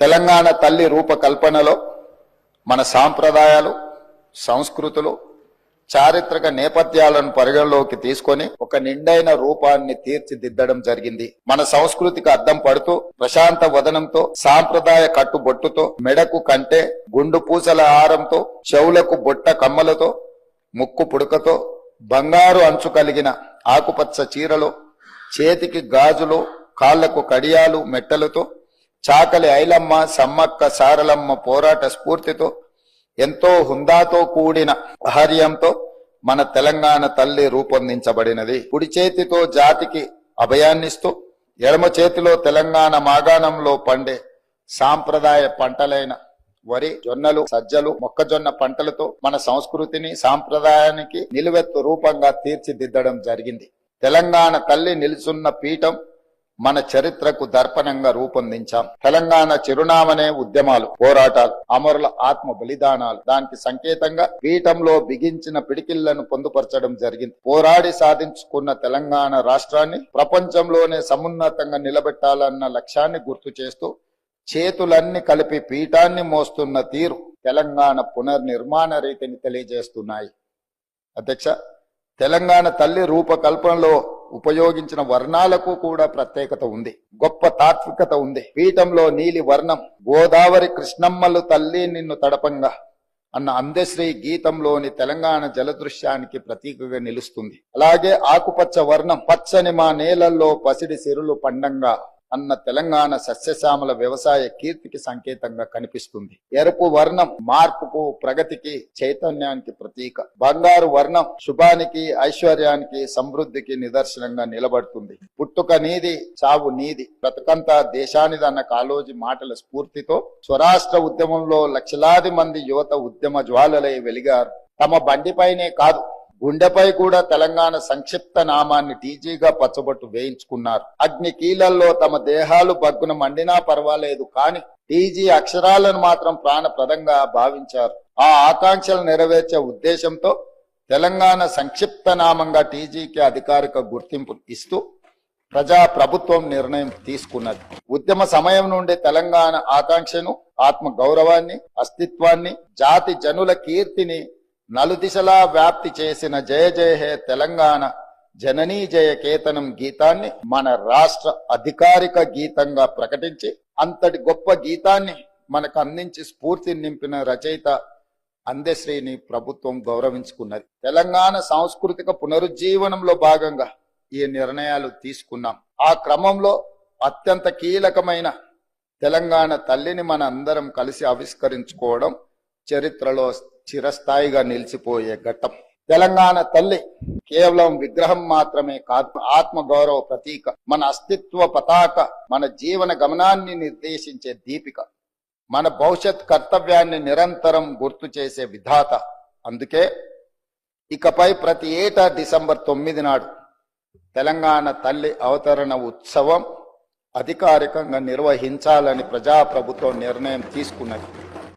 తెలంగాణ తల్లి రూపకల్పనలో మన సాంప్రదాయాలు సంస్కృతులు చారిత్రక నేపథ్యాలను పరిగణలోకి తీసుకొని ఒక నిండైన రూపాన్ని తీర్చిదిద్దడం జరిగింది. మన సంస్కృతికి అద్దం పడుతూ ప్రశాంత వదనంతో సాంప్రదాయ కట్టుబొట్టుతో మెడకు కంటే గుండు పూసల ఆరంతో చెవులకు బొట్ట కమ్మలతో ముక్కు పుడకతో బంగారు అంచు కలిగిన ఆకుపచ్చ చీరలు చేతికి గాజులు కాళ్ళకు కడియాలు మెట్టలతో చాకలి ఐలమ్మ సమ్మక్క సారలమ్మ పోరాట స్ఫూర్తితో ఎంతో హుందాతో కూడిన ఆహార్యంతో మన తెలంగాణ తల్లి రూపొందించబడినది. కుడి చేతితో జాతికి అభయాన్నిస్తూ ఎడమ చేతిలో తెలంగాణ మాగాణంలో పండే సాంప్రదాయ పంటలైన వరి జొన్నలు సజ్జలు మొక్కజొన్న పంటలతో మన సంస్కృతిని సాంప్రదాయానికి నిలువెత్తు రూపంగా తీర్చిదిద్దడం జరిగింది. తెలంగాణ తల్లి నిలుచున్న పీఠం మన చరిత్రకు దర్పణంగా రూపొందించాం. తెలంగాణ చిరునామనే ఉద్యమాలు పోరాటాలు అమరుల ఆత్మ బలిదానాలు. దానికి సంకేతంగా పీఠంలో బిగించిన పిడికిళ్ళను పొందుపరచడం జరిగింది. పోరాడి సాధించుకున్న తెలంగాణ రాష్ట్రాన్ని ప్రపంచంలోనే సమున్నతంగా నిలబెట్టాలన్న లక్ష్యాన్ని గుర్తు చేస్తూ చేతులన్నీ కలిపి పీఠాన్ని మోస్తున్న తీరు తెలంగాణ పునర్నిర్మాణ రీతిని తెలియజేస్తున్నాయి. అధ్యక్ష తెలంగాణ తల్లి రూపకల్పనలో ఉపయోగించిన వర్ణాలకు కూడా ప్రత్యేకత ఉంది. గొప్ప తాత్వికత ఉంది. పీఠంలో నీలి వర్ణం గోదావరి కృష్ణమ్మలు తల్లి నిన్ను తడపంగా అన్న అందశ్రీ గీతంలోని తెలంగాణ జలదృశ్యానికి ప్రతీకగా నిలుస్తుంది. అలాగే ఆకుపచ్చ వర్ణం పచ్చని మా నేలల్లో పసిడి సిరులు పండంగా అన్న తెలంగాణ సస్యశ్యామల వ్యవసాయ కీర్తికి సంకేతంగా కనిపిస్తుంది. ఎరుపు వర్ణం మార్పుకు ప్రగతికి చైతన్యానికి ప్రతీక. బంగారు వర్ణం శుభానికి ఐశ్వర్యానికి సమృద్ధికి నిదర్శనంగా నిలబడుతుంది. పుట్టుక నీది చావు నీది. బ్రతకంతా దేశానిదన్న కాలోజీ మాటల స్ఫూర్తితో స్వరాష్ట్ర ఉద్యమంలో లక్షలాది మంది యువత ఉద్యమ జ్వాలలై వెలిగారు. తమ బండిపైనే కాదు గుండెపై కూడా తెలంగాణ సంక్షిప్త నామాన్ని టీజీగా పచ్చబొట్టు వేయించుకున్నారు. అగ్ని కీలల్లో తమ దేహాలు బగ్గున మండినా పర్వాలేదు కానీ టీజీ అక్షరాలను మాత్రం ప్రాణప్రదంగా భావించారు. ఆ ఆకాంక్షలు నెరవేర్చే ఉద్దేశంతో తెలంగాణ సంక్షిప్త నామంగా టీజీకి అధికారిక గుర్తింపు ఇస్తూ ప్రజా ప్రభుత్వం నిర్ణయం తీసుకున్నది. ఉద్యమ సమయం నుండి తెలంగాణ ఆకాంక్షను ఆత్మ గౌరవాన్ని అస్తిత్వాన్ని జాతి జనుల కీర్తిని నలుదిశలా వ్యాప్తి చేసిన జయ జయ హే తెలంగాణ జననీ జయ కేతనం గీతాన్ని మన రాష్ట్ర అధికారిక గీతంగా ప్రకటించి అంతటి గొప్ప గీతాన్ని మనకు అందించి స్ఫూర్తి నింపిన రచయిత అందశ్రీని ప్రభుత్వం గౌరవించుకున్నది. తెలంగాణ సాంస్కృతిక పునరుజ్జీవనంలో భాగంగా ఈ నిర్ణయాలు తీసుకున్నాం. ఆ క్రమంలో అత్యంత కీలకమైన తెలంగాణ తల్లిని మన అందరం కలిసి ఆవిష్కరించుకోవడం చరిత్రలో చిరస్థాయిగా నిలిచిపోయే ఘట్టం. తెలంగాణ తల్లి కేవలం విగ్రహం మాత్రమే కాదు ఆత్మ గౌరవ ప్రతీక మన అస్తిత్వ పతాక మన జీవన గమనాన్ని నిర్దేశించే దీపిక మన భవిష్యత్ కర్తవ్యాన్ని నిరంతరం గుర్తు చేసే విధాత. అందుకే ఇకపై ప్రతి ఏటా డిసెంబర్ తొమ్మిది నాడు తెలంగాణ తల్లి అవతరణ ఉత్సవం అధికారికంగా నిర్వహించాలని ప్రజాప్రభుత్వం నిర్ణయం తీసుకున్నది.